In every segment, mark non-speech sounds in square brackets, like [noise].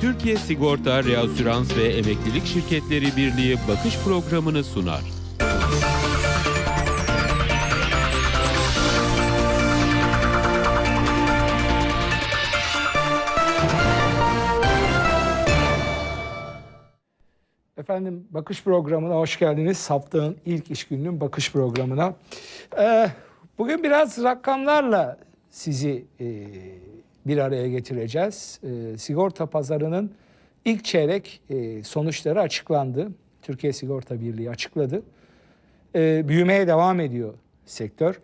Türkiye Sigorta, Reasürans ve Emeklilik Şirketleri Birliği bakış programını sunar. Efendim bakış programına hoş geldiniz. Haftanın ilk iş gününün bakış programına. Ee, bugün biraz rakamlarla sizi e, bir araya getireceğiz. Ee, sigorta pazarının ilk çeyrek e, sonuçları açıklandı. Türkiye Sigorta Birliği açıkladı. Ee, büyümeye devam ediyor sektör.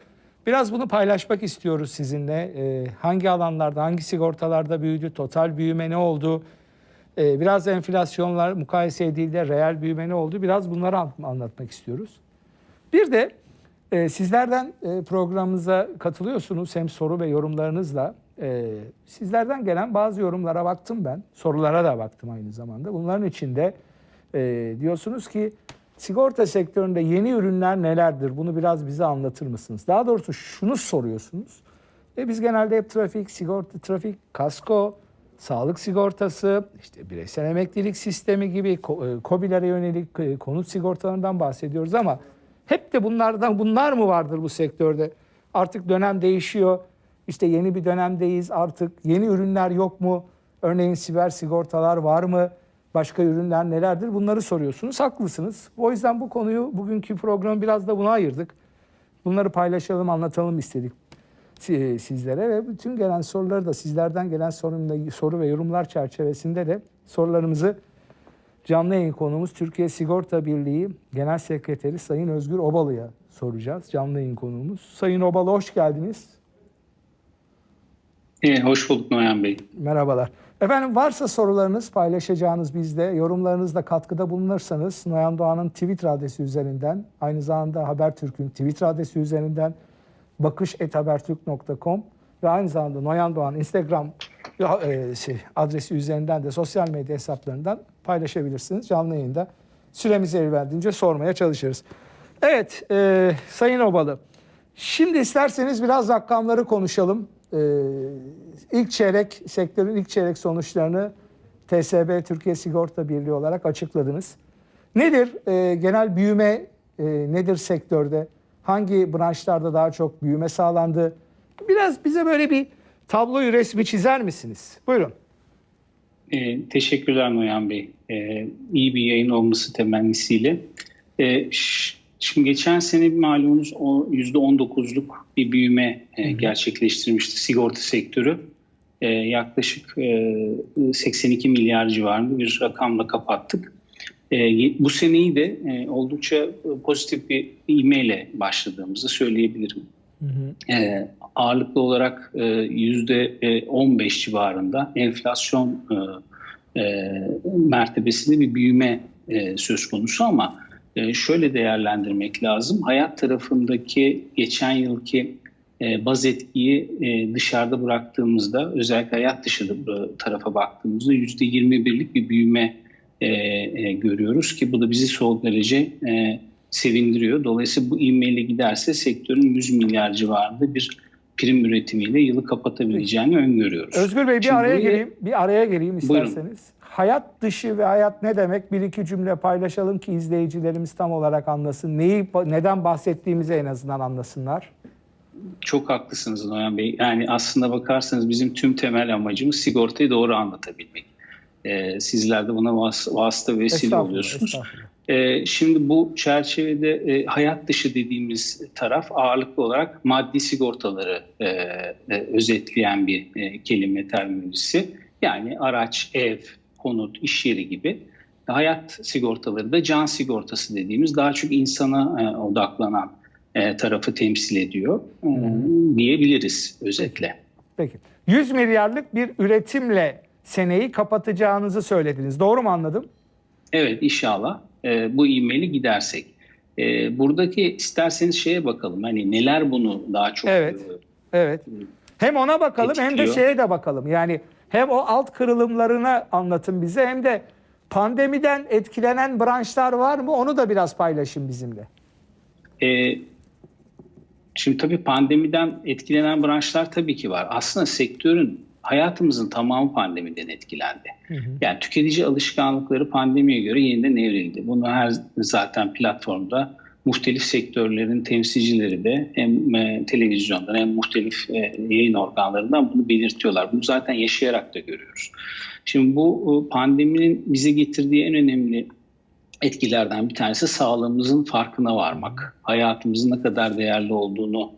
Biraz bunu paylaşmak istiyoruz sizinle. Ee, hangi alanlarda, hangi sigortalarda büyüdü, total büyüme ne oldu? Ee, biraz enflasyonlar mukayese edildi, reel büyüme ne oldu? Biraz bunları an- anlatmak istiyoruz. Bir de e, sizlerden e, programımıza katılıyorsunuz hem soru ve yorumlarınızla. E, sizlerden gelen bazı yorumlara baktım ben, sorulara da baktım aynı zamanda. Bunların içinde e, diyorsunuz ki sigorta sektöründe yeni ürünler nelerdir? Bunu biraz bize anlatır mısınız? Daha doğrusu şunu soruyorsunuz. E biz genelde hep trafik, sigorta, trafik, kasko, sağlık sigortası, işte bireysel emeklilik sistemi gibi ko- e, yönelik e, konut sigortalarından bahsediyoruz ama hep de bunlardan bunlar mı vardır bu sektörde? Artık dönem değişiyor. İşte yeni bir dönemdeyiz artık. Yeni ürünler yok mu? Örneğin siber sigortalar var mı? Başka ürünler nelerdir? Bunları soruyorsunuz. Haklısınız. O yüzden bu konuyu bugünkü programı biraz da buna ayırdık. Bunları paylaşalım, anlatalım istedik si- sizlere ve bütün gelen soruları da sizlerden gelen sorun, soru ve yorumlar çerçevesinde de sorularımızı canlı yayın konuğumuz Türkiye Sigorta Birliği Genel Sekreteri Sayın Özgür Obalı'ya soracağız. Canlı yayın konuğumuz. Sayın Obalı hoş geldiniz. Ee, hoş bulduk Noyan Bey. Merhabalar. Efendim varsa sorularınız paylaşacağınız bizde, yorumlarınızda katkıda bulunursanız Noyan Doğan'ın Twitter adresi üzerinden, aynı zamanda Habertürk'ün Twitter adresi üzerinden bakış.habertürk.com ve aynı zamanda Noyan Doğan Instagram e, şey, adresi üzerinden de sosyal medya hesaplarından paylaşabilirsiniz. Canlı yayında süremiz el verdiğince sormaya çalışırız. Evet, e, Sayın Obalı, şimdi isterseniz biraz rakamları konuşalım. E, ilk çeyrek, sektörün ilk çeyrek sonuçlarını TSB Türkiye Sigorta Birliği olarak açıkladınız. Nedir e, genel büyüme e, nedir sektörde? Hangi branşlarda daha çok büyüme sağlandı? Biraz bize böyle bir tabloyu resmi çizer misiniz? Buyurun. Ee, teşekkürler Noyan Bey. Ee, iyi bir yayın olması temennisiyle. Ş- şimdi geçen sene malumunuz o %19'luk bir büyüme e, gerçekleştirmişti sigorta sektörü. Ee, yaklaşık e, 82 milyar civarında bir rakamla kapattık. Ye- bu seneyi de e, oldukça e, pozitif bir ivmeyle başladığımızı söyleyebilirim. Ee, ağırlıklı olarak e, yüzde e, 15 civarında enflasyon e, e, mertebesinde bir büyüme e, söz konusu ama e, şöyle değerlendirmek lazım. Hayat tarafındaki geçen yılki e, baz etkiyi e, dışarıda bıraktığımızda özellikle hayat dışı tarafa baktığımızda yüzde 21'lik bir büyüme e, e, görüyoruz ki bu da bizi son derece e, sevindiriyor. Dolayısıyla bu ivmeyle giderse sektörün 100 milyar civarında bir prim üretimiyle yılı kapatabileceğini öngörüyoruz. Özgür Bey bir Şimdi araya buraya- gireyim. Bir araya gireyim Buyurun. Hayat dışı ve hayat ne demek? Bir iki cümle paylaşalım ki izleyicilerimiz tam olarak anlasın. Neyi neden bahsettiğimizi en azından anlasınlar. Çok haklısınız Noyan Bey. Yani aslında bakarsanız bizim tüm temel amacımız sigortayı doğru anlatabilmek. Ee, sizler de buna vas vasıta vesile oluyorsunuz. Ee, şimdi bu çerçevede e, hayat dışı dediğimiz taraf ağırlıklı olarak maddi sigortaları e, e, özetleyen bir e, kelime terminolojisi. Yani araç, ev, konut, iş yeri gibi. Hayat sigortaları da can sigortası dediğimiz daha çok insana e, odaklanan e, tarafı temsil ediyor e, diyebiliriz özetle. Peki. 100 milyarlık bir üretimle seneyi kapatacağınızı söylediniz. Doğru mu anladım? Evet inşallah e, bu ivmeli gidersek. E, buradaki isterseniz şeye bakalım hani neler bunu daha çok Evet. e, Evet. Hem ona bakalım hem de Etkiliyor. şeye de bakalım. Yani hem o alt kırılımlarını anlatın bize hem de pandemiden etkilenen branşlar var mı? Onu da biraz paylaşın bizimle. E, şimdi tabii pandemiden etkilenen branşlar tabii ki var. Aslında sektörün hayatımızın tamamı pandemiden etkilendi. Yani tüketici alışkanlıkları pandemiye göre yeniden evrildi. Bunu her zaten platformda muhtelif sektörlerin temsilcileri de hem e, televizyondan hem muhtelif e, yayın organlarından bunu belirtiyorlar. Bunu zaten yaşayarak da görüyoruz. Şimdi bu e, pandeminin bize getirdiği en önemli etkilerden bir tanesi sağlığımızın farkına varmak. Hayatımızın ne kadar değerli olduğunu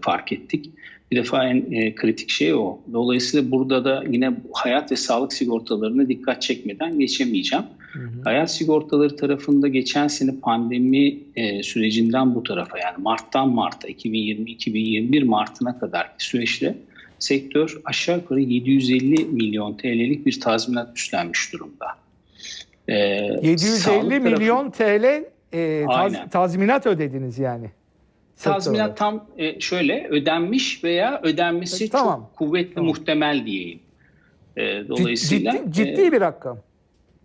fark ettik. Bir defa en kritik şey o. Dolayısıyla burada da yine hayat ve sağlık sigortalarına dikkat çekmeden geçemeyeceğim. Hı. Hayat sigortaları tarafında geçen sene pandemi e, sürecinden bu tarafa yani Mart'tan Mart'a 2020-2021 Mart'ına kadar süreçte sektör aşağı yukarı 750 milyon TL'lik bir tazminat üstlenmiş durumda. Ee, 750 milyon tarafı, TL e, taz, tazminat ödediniz yani. Tazminat tam e, şöyle ödenmiş veya ödenmesi e, tamam. çok kuvvetli tamam. muhtemel diyeyim. E, dolayısıyla ciddi, ciddi e, bir rakam.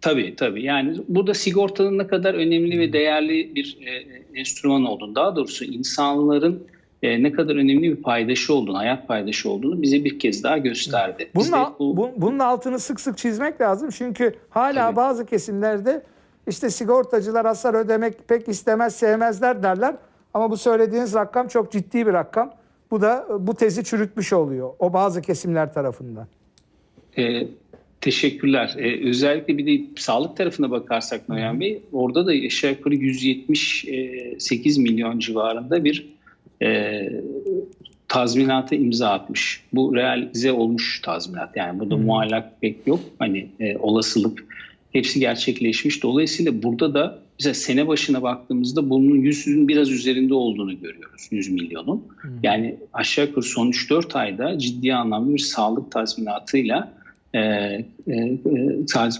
Tabii tabii. Yani burada sigortanın ne kadar önemli ve değerli bir e, enstrüman olduğunu, daha doğrusu insanların e, ne kadar önemli bir paydaşı olduğunu, hayat paydaşı olduğunu bize bir kez daha gösterdi. Bunun, bu... bunun altını sık sık çizmek lazım çünkü hala tabii. bazı kesimlerde işte sigortacılar hasar ödemek pek istemez, sevmezler derler. Ama bu söylediğiniz rakam çok ciddi bir rakam. Bu da bu tezi çürütmüş oluyor o bazı kesimler tarafından. Ee, teşekkürler. Ee, özellikle bir de sağlık tarafına bakarsak Noyan Bey, orada da aşağı yukarı 178 milyon civarında bir e, tazminata imza atmış. Bu realize olmuş tazminat. Yani burada hmm. muallak pek yok. Hani e, olasılık hepsi gerçekleşmiş. Dolayısıyla burada da mesela sene başına baktığımızda bunun 100'ün biraz üzerinde olduğunu görüyoruz. 100 milyonun. Hmm. Yani aşağı yukarı son 3-4 ayda ciddi anlamda bir sağlık tazminatıyla e, e,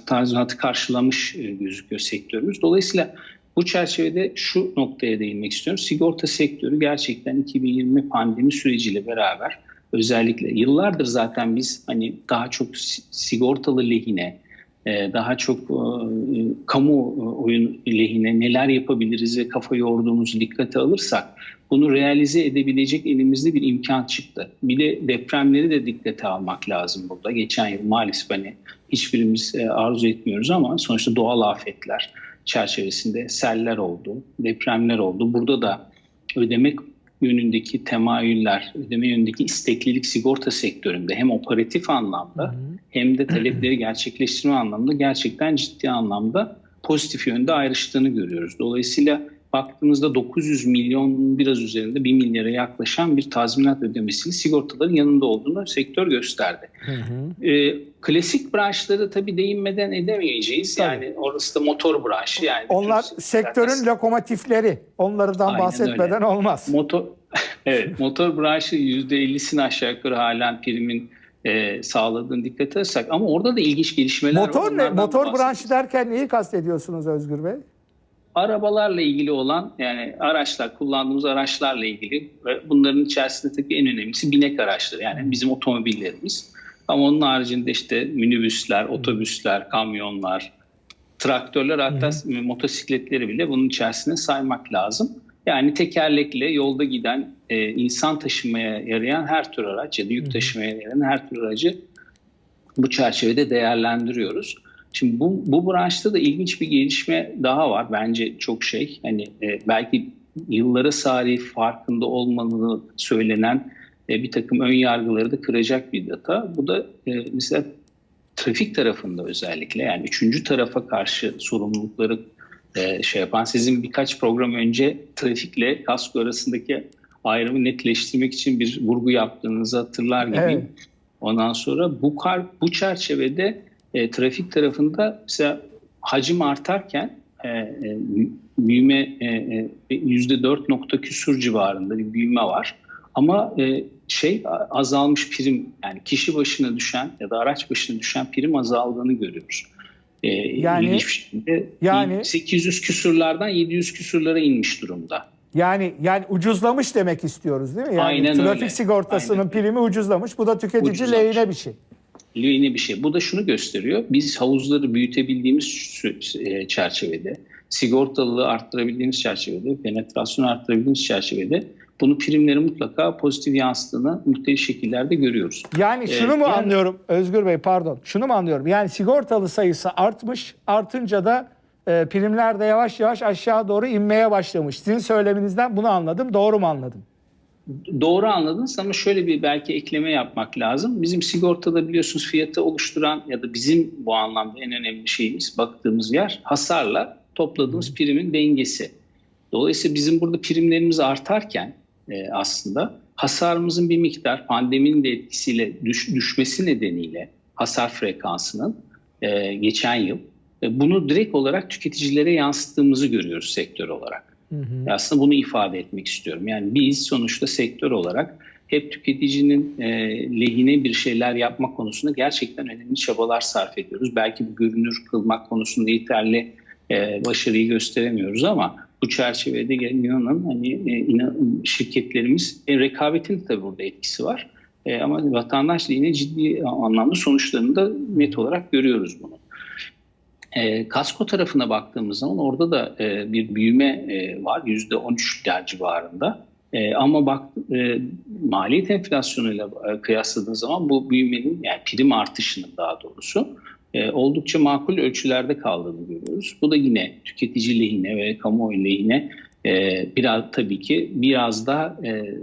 tazminatı karşılamış e, gözüküyor sektörümüz. Dolayısıyla bu çerçevede şu noktaya değinmek istiyorum. Sigorta sektörü gerçekten 2020 pandemi süreciyle beraber özellikle yıllardır zaten biz hani daha çok sigortalı lehine, daha çok kamu oyun lehine neler yapabiliriz ve kafa yorduğumuzu dikkate alırsak bunu realize edebilecek elimizde bir imkan çıktı. Bir de depremleri de dikkate almak lazım burada. Geçen yıl maalesef hani hiçbirimiz arzu etmiyoruz ama sonuçta doğal afetler çerçevesinde seller oldu, depremler oldu. Burada da ödemek yönündeki temayüller, ödeme yönündeki isteklilik sigorta sektöründe hem operatif anlamda hı hı. hem de talepleri gerçekleştirme anlamda gerçekten ciddi anlamda pozitif yönde ayrıştığını görüyoruz. Dolayısıyla baktığımızda 900 milyon biraz üzerinde 1 milyara yaklaşan bir tazminat ödemesini sigortaların yanında olduğunu sektör gösterdi. Hı hı. Ee, klasik branşları tabii değinmeden edemeyeceğiz. Tabii. Yani orası da motor branşı. Yani Onlar sektörün servis. lokomotifleri. Onlardan Aynen bahsetmeden öyle. olmaz. Motor [laughs] Evet, motor branşı %50'sini aşağı yukarı halen primin e, sağladığını dikkat edersek ama orada da ilginç gelişmeler motor var. Motor ne? Motor branşı derken neyi kastediyorsunuz Özgür Bey? Arabalarla ilgili olan yani araçlar kullandığımız araçlarla ilgili ve bunların içerisinde tabii en önemlisi binek araçları yani bizim otomobillerimiz. Ama onun haricinde işte minibüsler, otobüsler, kamyonlar, traktörler hatta hı motosikletleri bile bunun içerisine saymak lazım. Yani tekerlekli yolda giden e, insan taşımaya yarayan her tür araç ya da yük taşımaya yarayan her tür aracı bu çerçevede değerlendiriyoruz. Şimdi bu, bu branşta da ilginç bir gelişme daha var. Bence çok şey. Hani e, belki yıllara sari farkında olmadığı söylenen e, bir takım ön yargıları da kıracak bir data. Bu da e, mesela trafik tarafında özellikle yani üçüncü tarafa karşı sorumlulukları e, şey yapan sizin birkaç program önce trafikle kasko arasındaki ayrımı netleştirmek için bir vurgu yaptığınızı hatırlar gibi. Evet. Ondan sonra bu kar, bu çerçevede e, trafik tarafında mesela hacim artarken e, e, büyüme e, e, yüzde dört nokta küsur civarında bir büyüme var. Ama e, şey azalmış prim yani kişi başına düşen ya da araç başına düşen prim azaldığını görüyoruz. E, yani şekilde yani 800 küsurlardan 700 küsurlara inmiş durumda. Yani yani ucuzlamış demek istiyoruz değil mi? Yani Aynen trafik öyle. sigortasının Aynen. primi ucuzlamış. Bu da tüketici ucuzlamış. lehine bir şey lehine bir şey. Bu da şunu gösteriyor. Biz havuzları büyütebildiğimiz e, çerçevede, sigortalılığı arttırabildiğimiz çerçevede, penetrasyonu arttırabildiğimiz çerçevede bunu primleri mutlaka pozitif yansıttığını muhtelif şekillerde görüyoruz. Yani şunu Ee, mu yani- anlıyorum Özgür Bey pardon. Şunu mu anlıyorum? Yani sigortalı sayısı artmış. Artınca da e, primler de yavaş yavaş aşağı doğru inmeye başlamış. Sizin söyleminizden bunu anladım. Doğru mu anladım? Doğru anladınız ama şöyle bir belki ekleme yapmak lazım. Bizim sigortada biliyorsunuz fiyatı oluşturan ya da bizim bu anlamda en önemli şeyimiz baktığımız yer hasarla topladığımız primin dengesi. Dolayısıyla bizim burada primlerimiz artarken e, aslında hasarımızın bir miktar pandeminin de etkisiyle düş, düşmesi nedeniyle hasar frekansının e, geçen yıl e, bunu direkt olarak tüketicilere yansıttığımızı görüyoruz sektör olarak. Aslında bunu ifade etmek istiyorum. Yani biz sonuçta sektör olarak hep tüketicinin e, lehine bir şeyler yapmak konusunda gerçekten önemli çabalar sarf ediyoruz. Belki bu görünür kılmak konusunda yeterli e, başarıyı gösteremiyoruz ama bu çerçevede inanın hani e, şirketlerimiz e, rekabetin de burada etkisi var. E, ama vatandaş yine ciddi anlamda sonuçlarını da net olarak görüyoruz bunu. E, kasko tarafına baktığımız zaman orada da e, bir büyüme e, var %13'ler civarında. E, ama bak e, maliyet enflasyonuyla e, kıyasladığınız zaman bu büyümenin yani prim artışının daha doğrusu e, oldukça makul ölçülerde kaldığını görüyoruz. Bu da yine tüketici lehine ve kamuoyu lehine e, biraz tabii ki biraz da e,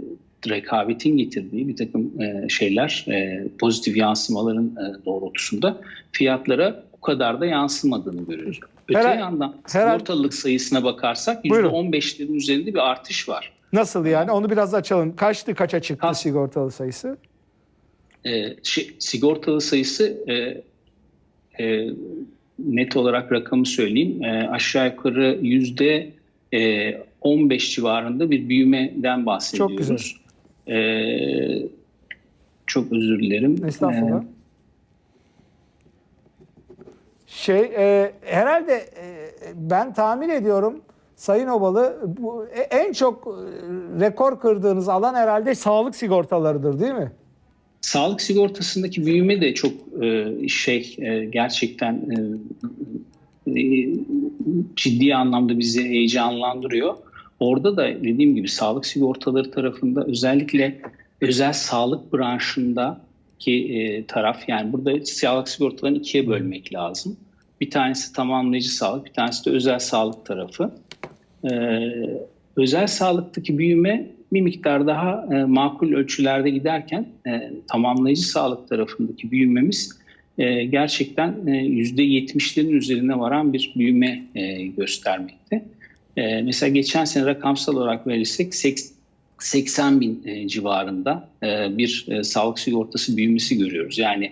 rekabetin getirdiği bir takım e, şeyler e, pozitif yansımaların e, doğrultusunda fiyatlara kadar da yansımadığını görüyoruz. Öte Herhal- yandan herhal- sigortalılık sayısına bakarsak Buyurun. %15'lerin üzerinde bir artış var. Nasıl yani? Onu biraz açalım. Kaçtı kaça çıktı Kas- sigortalı sayısı? E, şey, sigortalı sayısı e, e, net olarak rakamı söyleyeyim. E, aşağı yukarı yüzde e, 15 civarında bir büyümeden bahsediyoruz. E, çok özür dilerim. Estağfurullah. E, Şey e, herhalde e, ben tahmin ediyorum Sayın Obalı bu e- en çok e, rekor kırdığınız alan herhalde sağlık sigortalarıdır değil mi? Sağlık sigortasındaki büyüme de çok e, şey e, gerçekten e, e, ciddi anlamda bizi heyecanlandırıyor. Orada da dediğim gibi sağlık sigortaları tarafında özellikle özel sağlık branşındaki e, taraf yani burada sağlık sigortalarını ikiye bölmek lazım. Bir tanesi tamamlayıcı sağlık, bir tanesi de özel sağlık tarafı. Ee, özel sağlıktaki büyüme bir miktar daha e, makul ölçülerde giderken e, tamamlayıcı sağlık tarafındaki büyümemiz e, gerçekten e, %70'lerin üzerine varan bir büyüme göstermekte. Mesela geçen sene rakamsal olarak verirsek seks- 80 bin civarında bir sağlık sigortası büyümesi görüyoruz. Yani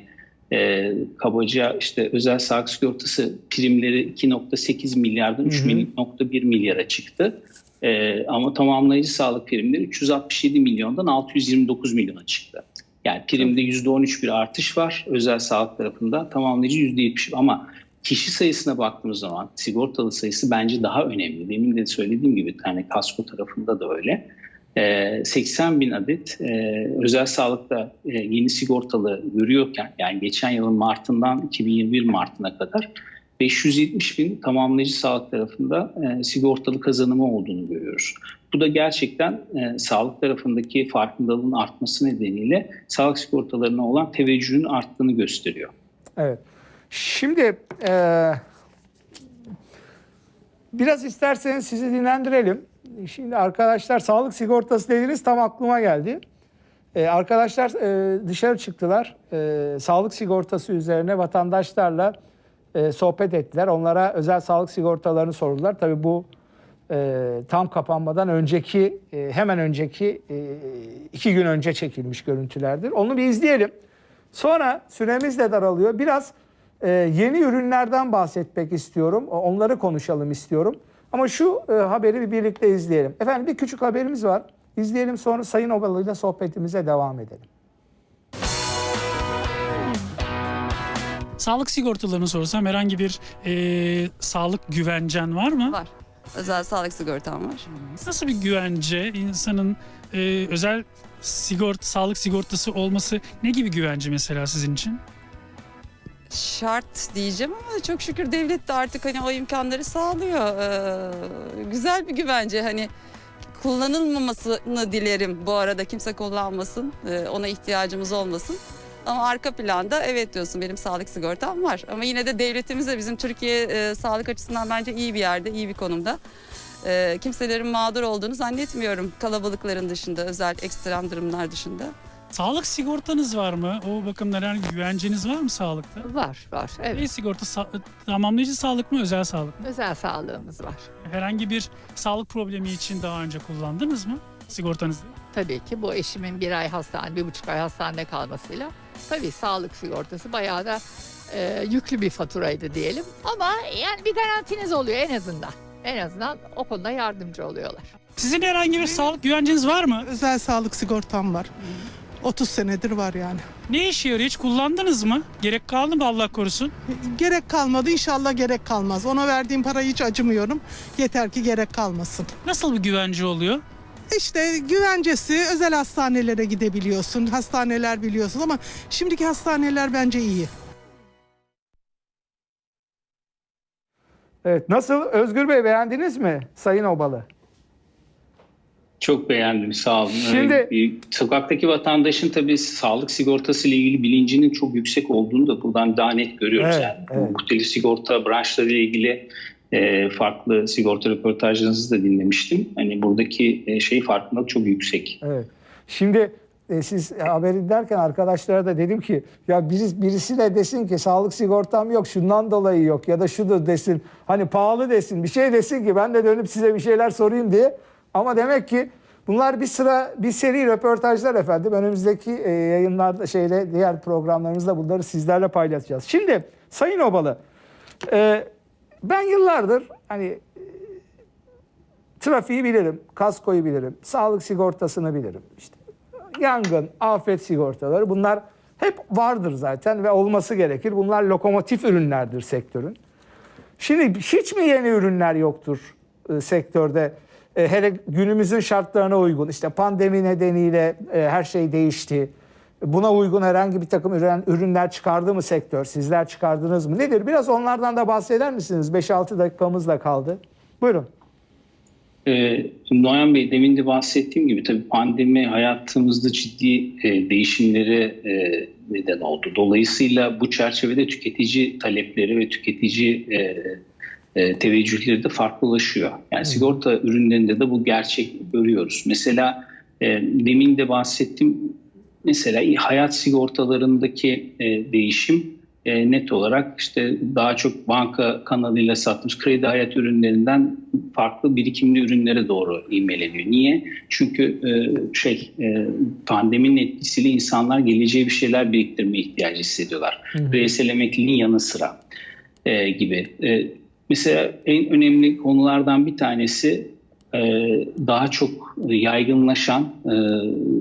e, kabaca işte özel sağlık sigortası primleri 2.8 milyardan Hı hı. 3.1 milyara çıktı. E, ama tamamlayıcı sağlık primleri 367 milyondan 629 milyona çıktı. Yani primde %13 bir artış var özel sağlık tarafında tamamlayıcı %70 ama kişi sayısına baktığımız zaman sigortalı sayısı bence daha önemli. Demin de söylediğim gibi hani kasko tarafında da öyle. Ee, 80 bin adet e, özel sağlıkta e, yeni sigortalı görüyorken yani geçen yılın Mart'ından 2021 Mart'ına kadar 570 bin tamamlayıcı sağlık tarafında e, sigortalı kazanımı olduğunu görüyoruz. Bu da gerçekten e, sağlık tarafındaki farkındalığın artması nedeniyle sağlık sigortalarına olan teveccühün arttığını gösteriyor. Evet. Şimdi e, biraz isterseniz sizi dinlendirelim. Şimdi arkadaşlar sağlık sigortası dediniz tam aklıma geldi. E, arkadaşlar e, dışarı çıktılar. E, sağlık sigortası üzerine vatandaşlarla e, sohbet ettiler. Onlara özel sağlık sigortalarını sordular. Tabii bu e, tam kapanmadan önceki e, hemen önceki e, iki gün önce çekilmiş görüntülerdir. Onu bir izleyelim. Sonra süremiz de daralıyor. Biraz e, yeni ürünlerden bahsetmek istiyorum. Onları konuşalım istiyorum. Ama şu e, haberi bir birlikte izleyelim. Efendim bir küçük haberimiz var. İzleyelim sonra Sayın Obalı ile sohbetimize devam edelim. Sağlık sigortalarını sorsam herhangi bir e, sağlık güvencen var mı? Var. Özel sağlık sigortam var. Nasıl bir güvence insanın e, özel sigort sağlık sigortası olması ne gibi güvence mesela sizin için? Şart diyeceğim ama çok şükür devlet de artık hani o imkanları sağlıyor. Ee, güzel bir güvence hani kullanılmamasını dilerim bu arada kimse kullanmasın. Ee, ona ihtiyacımız olmasın. Ama arka planda evet diyorsun benim sağlık sigortam var. Ama yine de devletimiz de bizim Türkiye e, sağlık açısından bence iyi bir yerde, iyi bir konumda. Ee, kimselerin mağdur olduğunu zannetmiyorum kalabalıkların dışında, özel ekstrem durumlar dışında. Sağlık sigortanız var mı? O bakımdan herhangi güvenceniz var mı sağlıkta? Var var Evet. evet. sigorta sa- tamamlayıcı sağlık mı, özel sağlık mı? Özel sağlığımız var. Herhangi bir sağlık problemi için daha önce kullandınız mı sigortanızı? Tabii ki bu eşimin bir ay hastane, bir buçuk ay hastanede kalmasıyla tabii sağlık sigortası bayağı da e, yüklü bir faturaydı diyelim. Ama yani bir garantiniz oluyor en azından. En azından o konuda yardımcı oluyorlar. Sizin herhangi bir sağlık güvenceniz var mı? Özel sağlık sigortam var. 30 senedir var yani. Ne işe yarıyor? Hiç kullandınız mı? Gerek kaldı mı Allah korusun? Gerek kalmadı inşallah gerek kalmaz. Ona verdiğim parayı hiç acımıyorum. Yeter ki gerek kalmasın. Nasıl bir güvence oluyor? İşte güvencesi özel hastanelere gidebiliyorsun. Hastaneler biliyorsun ama şimdiki hastaneler bence iyi. Evet nasıl Özgür Bey beğendiniz mi Sayın Obalı? Çok beğendim sağ olun. Şimdi- Ee, sokaktaki vatandaşın tabii sağlık sigortası ile ilgili bilincinin çok yüksek olduğunu da buradan daha net görüyoruz. Evet, yani. evet. Muhtelif sigorta branşları ile ilgili e, farklı sigorta röportajlarınızı da dinlemiştim. Hani buradaki e, şey farkındalık çok yüksek. Evet. Şimdi e, siz haberi derken arkadaşlara da dedim ki ya birisi, birisi de desin ki sağlık sigortam yok şundan dolayı yok ya da şudur desin hani pahalı desin bir şey desin ki ben de dönüp size bir şeyler sorayım diye. Ama demek ki bunlar bir sıra bir seri röportajlar efendim. Önümüzdeki e, yayınlarda şeyle diğer programlarımızda bunları sizlerle paylaşacağız. Şimdi Sayın Obalı e, ben yıllardır hani trafiği bilirim, kaskoyu bilirim, sağlık sigortasını bilirim. İşte yangın, afet sigortaları bunlar hep vardır zaten ve olması gerekir. Bunlar lokomotif ürünlerdir sektörün. Şimdi hiç mi yeni ürünler yoktur e, sektörde? E, hele günümüzün şartlarına uygun. İşte pandemi nedeniyle e, her şey değişti. Buna uygun herhangi bir takım ürün, ürünler çıkardı mı sektör? Sizler çıkardınız mı? Nedir? Biraz onlardan da bahseder misiniz? 5-6 dakikamız da kaldı. Buyurun. Ee, Noyan Bey demin de bahsettiğim gibi tabii pandemi hayatımızda ciddi e, değişimlere e, neden oldu. Dolayısıyla bu çerçevede tüketici talepleri ve tüketici e, e, teveccühleri de farklılaşıyor. Yani sigorta ürünlerinde de bu gerçek görüyoruz. Mesela e, demin de bahsettim. Mesela hayat sigortalarındaki e, değişim e, net olarak işte daha çok banka kanalıyla satılmış kredi hayat ürünlerinden farklı birikimli ürünlere doğru ivmeleniyor. Niye? Çünkü e, şey e, pandeminin etkisiyle insanlar geleceğe bir şeyler biriktirme ihtiyacı hissediyorlar. Bireysel emekliliğin yanı sıra e, gibi. E, mesela en önemli konulardan bir tanesi e, daha çok yaygınlaşan e,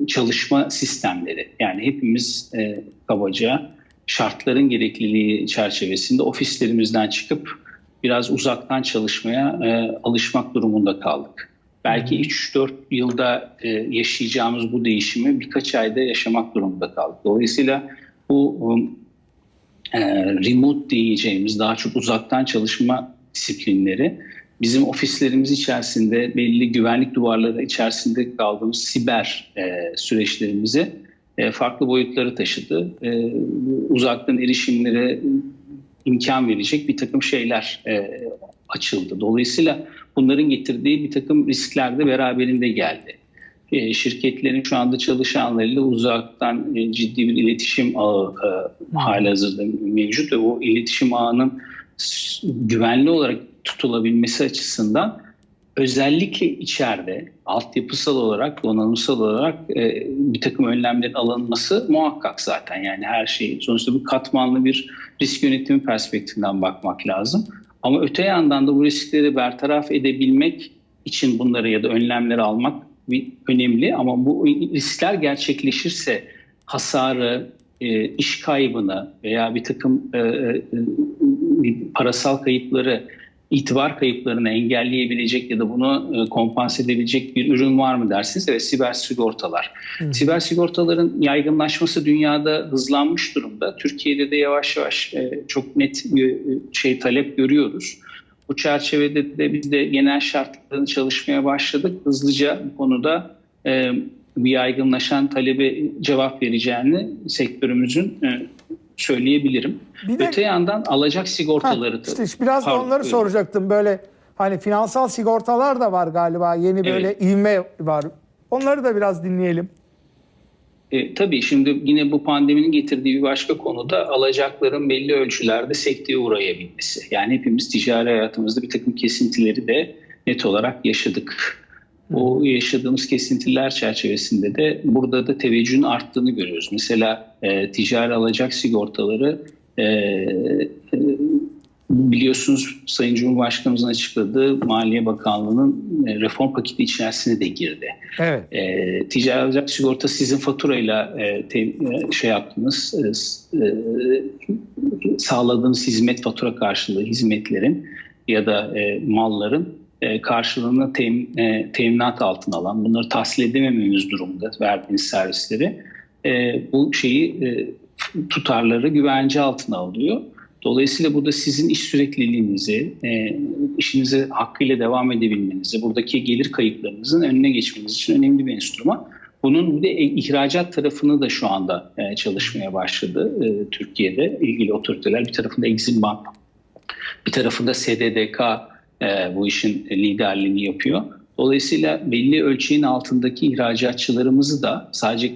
çalışma sistemleri. Yani hepimiz e, kabaca şartların gerekliliği çerçevesinde ofislerimizden çıkıp biraz uzaktan çalışmaya alışmak durumunda kaldık. Belki 3-4 yılda yaşayacağımız bu değişimi birkaç ayda yaşamak durumunda kaldık. Dolayısıyla bu remote diyeceğimiz daha çok uzaktan çalışma disiplinleri bizim ofislerimiz içerisinde belli güvenlik duvarları içerisinde kaldığımız siber e, süreçlerimizi e, farklı boyutları taşıdı. E, uzaktan erişimlere imkan verecek bir takım şeyler e, açıldı. Dolayısıyla bunların getirdiği bir takım riskler de beraberinde geldi. E, şirketlerin şu anda çalışanlarıyla uzaktan e, ciddi bir iletişim ağı e, halihazırda mevcut ve o iletişim ağının güvenli olarak tutulabilmesi açısından özellikle içeride altyapısal olarak, donanımsal olarak e, bir takım önlemlerin alınması muhakkak zaten. Yani her şey sonuçta bir katmanlı bir risk yönetimi perspektifinden bakmak lazım. Ama öte yandan da bu riskleri bertaraf edebilmek için bunları ya da önlemleri almak önemli. Ama bu riskler gerçekleşirse hasarı, e, iş kaybını veya bir takım e, e, parasal kayıpları itibar kayıplarını engelleyebilecek ya da bunu e, kompanse edebilecek bir ürün var mı dersiniz? Evet siber sigortalar. Siber sigortaların yaygınlaşması dünyada hızlanmış durumda. Türkiye'de de yavaş yavaş e, çok net bir şey talep görüyoruz. Bu çerçevede de biz de genel şartlarını çalışmaya başladık. Hızlıca bu konuda e, bir yaygınlaşan talebe cevap vereceğini sektörümüzün e, söyleyebilirim. Bir de Öte yandan alacak Ha, sigortaları işte biraz da Pardon, onları buyurun. soracaktım. Böyle hani finansal sigortalar da var galiba. Yeni böyle Evet. ivme var. Onları da biraz dinleyelim. E, tabii şimdi yine bu pandeminin getirdiği bir başka konu da alacakların belli ölçülerde sekteye uğrayabilmesi. Yani hepimiz ticari hayatımızda bir takım kesintileri de net olarak yaşadık. O yaşadığımız kesintiler çerçevesinde de burada da teveccühün arttığını görüyoruz. Mesela e, ticari alacak sigortaları e, e, biliyorsunuz Sayın Cumhurbaşkanımızın açıkladığı Maliye Bakanlığı'nın e, reform paketi içerisine de girdi. Evet. E, ticari alacak sigorta sizin faturayla e, te- e, şey yaptığınız e, e, sağladığınız hizmet fatura karşılığı hizmetlerin ya da e, malların karşılığını tem, e, teminat altına alan bunları tahsil edemememiz durumunda verdiğiniz servisleri e, bu şeyi e, tutarları güvence altına alıyor. Dolayısıyla bu da sizin iş sürekliliğinizi, e, işinize hakkıyla devam edebilmenizi, buradaki gelir kayıplarınızın önüne geçmeniz için önemli bir enstrüman. Bunun bir de ihracat tarafını da şu anda e, çalışmaya başladı e, Türkiye'de ilgili otoriteler. Bir tarafında Exim Bank, bir tarafında SDDK e, bu işin liderliğini yapıyor. Dolayısıyla belli ölçeğin altındaki ihracatçılarımızı da sadece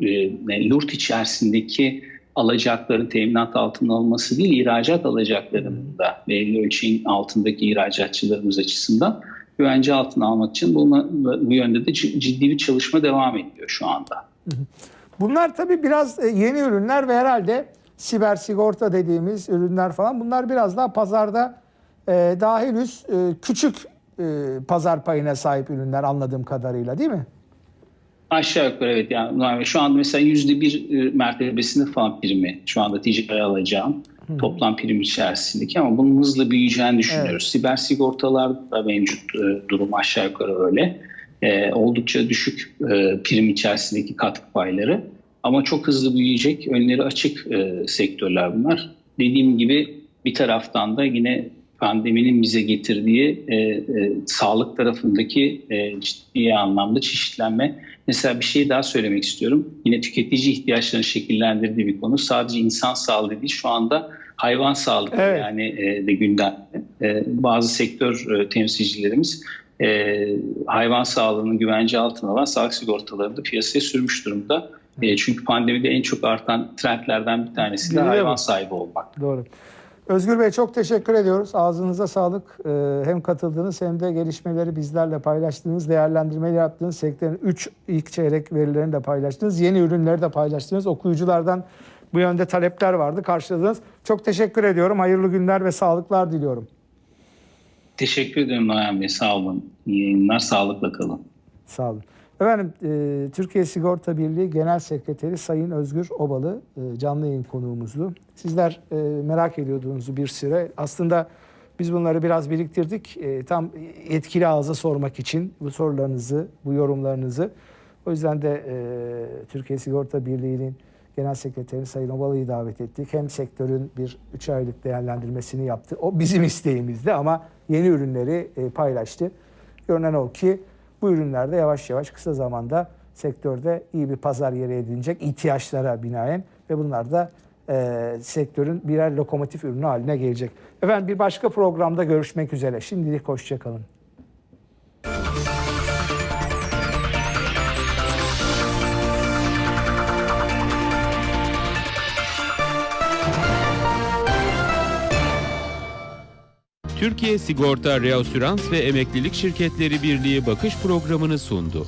e, yurt içerisindeki alacakların teminat altına alması değil, ihracat alacaklarının da belli ölçeğin altındaki ihracatçılarımız açısından güvence altına almak için bu, bu yönde de ciddi bir çalışma devam ediyor şu anda. Bunlar tabii biraz e, yeni ürünler ve herhalde siber sigorta dediğimiz ürünler falan bunlar biraz daha pazarda e, daha henüz e, küçük e, pazar payına sahip ürünler anladığım kadarıyla değil mi? Aşağı yukarı evet. Yani şu anda mesela yüzde bir e, mertebesinde falan primi şu anda ticari alacağım. Toplam prim içerisindeki ama bunun hızla büyüyeceğini düşünüyoruz. Siber sigortalarda da mevcut e, durum aşağı yukarı öyle. E, oldukça düşük e, prim içerisindeki katkı payları. Ama çok hızlı büyüyecek, önleri açık e, sektörler bunlar. Dediğim gibi bir taraftan da yine pandeminin bize getirdiği e, e, sağlık tarafındaki e, ciddi anlamda çeşitlenme. Mesela bir şey daha söylemek istiyorum. Yine tüketici ihtiyaçlarını şekillendirdiği bir konu. Sadece insan sağlığı değil şu anda hayvan sağlığı Evet. yani e, de gündemde. E, bazı sektör e, temsilcilerimiz e, hayvan sağlığının güvence altına alan sağlık sigortalarını da piyasaya sürmüş durumda. E, çünkü pandemide en çok artan trendlerden bir tanesi de hayvan sahibi olmak. Doğru. Özgür Bey çok teşekkür ediyoruz. Ağzınıza sağlık. Ee, hem katıldığınız hem de gelişmeleri bizlerle paylaştığınız, değerlendirmeleri yaptığınız, sektörün 3 ilk çeyrek verilerini de paylaştınız. Yeni ürünleri de paylaştınız. Okuyuculardan bu yönde talepler vardı. Karşıladınız. Çok teşekkür ediyorum. Hayırlı günler ve sağlıklar diliyorum. Teşekkür ederim Noyan Bey. Sağ olun. İyi yayınlar. Sağlıkla kalın. Sağ olun. Efendim e, Türkiye Sigorta Birliği Genel Sekreteri Sayın Özgür Obalı e, canlı yayın konuğumuzdu. Sizler e, merak ediyordunuz bir süre. Aslında biz bunları biraz biriktirdik. E, tam etkili ağza sormak için bu sorularınızı, bu yorumlarınızı. O yüzden de e, Türkiye Sigorta Birliği'nin Genel Sekreteri Sayın Obalı'yı davet ettik. Hem sektörün bir 3 aylık değerlendirmesini yaptı. O bizim isteğimizdi ama yeni ürünleri e, paylaştı. Görünen o ki bu ürünler de yavaş yavaş kısa zamanda sektörde iyi bir pazar yeri edinecek ihtiyaçlara binaen ve bunlar da e, sektörün birer lokomotif ürünü haline gelecek. Efendim bir başka programda görüşmek üzere. Şimdilik hoşçakalın. Türkiye Sigorta Reasürans ve Emeklilik Şirketleri Birliği bakış programını sundu.